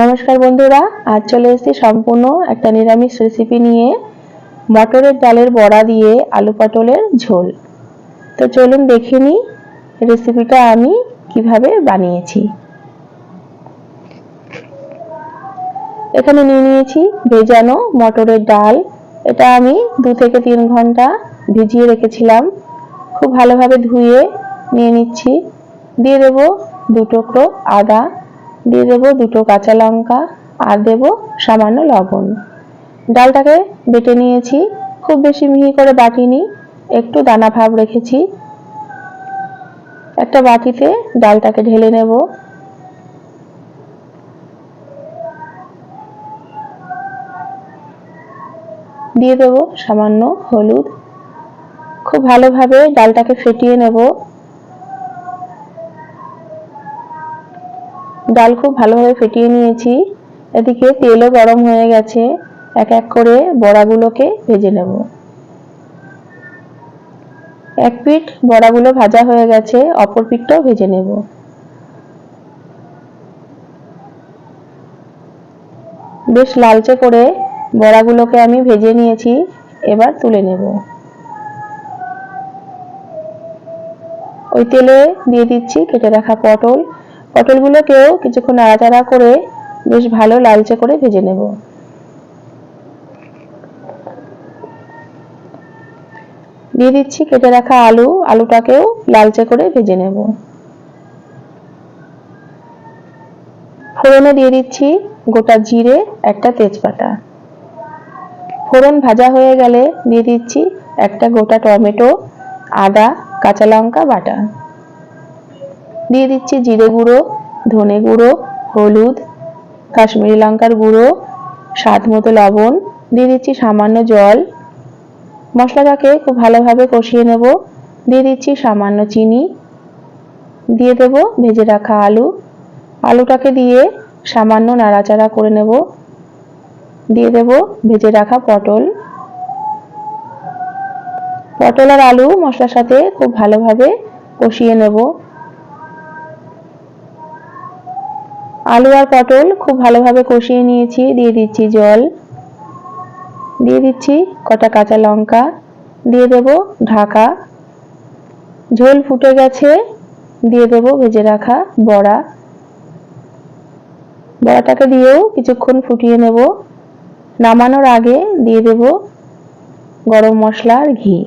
নমস্কার বন্ধুরা, আজ চলে এসেছি সম্পূর্ণ একটা নিরামিষ রেসিপি নিয়ে। মটরের ডালের বড়া দিয়ে আলু পটলের ঝোল। তো চলুন দেখে নিই রেসিপিটা আমি কীভাবে বানিয়েছি। এখানে নিয়ে নিয়েছি ভেজানো মটরের ডাল। এটা আমি দু থেকে তিন ঘণ্টা ভিজিয়ে রেখেছিলাম। খুব ভালোভাবে ধুয়ে নিয়ে নিচ্ছি। দিয়ে দেবো দু টুকরো আদা। দিয়ে দেবো দুটো কাঁচা লঙ্কা আর দেবো সামান্য লবণ। ডালটাকে বেটে নিয়েছি, খুব বেশি মিহি করে বাটিনি, একটু দানা ভাব রেখেছি। একটা বাটিতে ডালটাকে ঢেলে নেব। দিয়ে দেবো সামান্য হলুদ। খুব ভালোভাবে ডালটাকে ফেটিয়ে নেব। ডাল খুব ভালোভাবে ফেটিয়ে নিয়েছি। এদিকে তেলও গরম হয়ে গেছে। এক এক করে বড়াগুলোকে ভেজে নেব। এক পিঠ বড়াগুলো ভাজা হয়ে গেছে, অপর পিঠটাও ভেজে নেব। বেশ লালচে করে বড়াগুলোকে আমি ভেজে নিয়েছি, এবার তুলে নেব। ওই তেলে দিয়ে দিচ্ছি, কেটে রাখা পটল। পটলগুলোকেও কিছুক্ষণ নাড়াচাড়া করে বেশ ভালো লালচে করে ভেজে নেব। দিয়ে দিচ্ছি কেটে রাখা আলু, আলুটাকেও লালচে করে ভেজে নেব। ফোড়নে দিয়ে দিচ্ছি গোটা জিরে, একটা তেজপাতা। ফোড়ন ভাজা হয়ে গেলে দিয়ে দিচ্ছি একটা গোটা টমেটো, আদা, কাঁচা লঙ্কা বাটা। দিয়ে দিচ্ছি জিরে গুঁড়ো, ধনে গুঁড়ো, হলুদ, কাশ্মীরি লঙ্কার গুঁড়ো, স্বাদ মতো লবণ, দিয়ে দিচ্ছি সামান্য জল। মশলাটাকে খুব ভালোভাবে কষিয়ে নেব। দিয়ে দিচ্ছি সামান্য চিনি। দিয়ে দেব ভেজে রাখা আলু। আলুটাকে দিয়ে সামান্য নাড়াচাড়া করে নেব। দিয়ে দেব ভেজে রাখা পটল। পটল আর আলু মশলার সাথে খুব ভালোভাবে কষিয়ে নেব। আলু আর পটল খুব ভালোভাবে কষিয়ে নিয়েছি, দিয়ে দিচ্ছি জল। দিয়ে দিচ্ছি কটা কাঁচা লঙ্কা, দিয়ে দেব ঢাকা। ঝোল ফুটে গেছে, দিয়ে দেব ভেজে রাখা বড়া। বড়াটাকে দিয়েও কিছুক্ষণ ফুটিয়ে নেব। নামানোর আগে দিয়ে দেব গরম মশলা আর ঘি।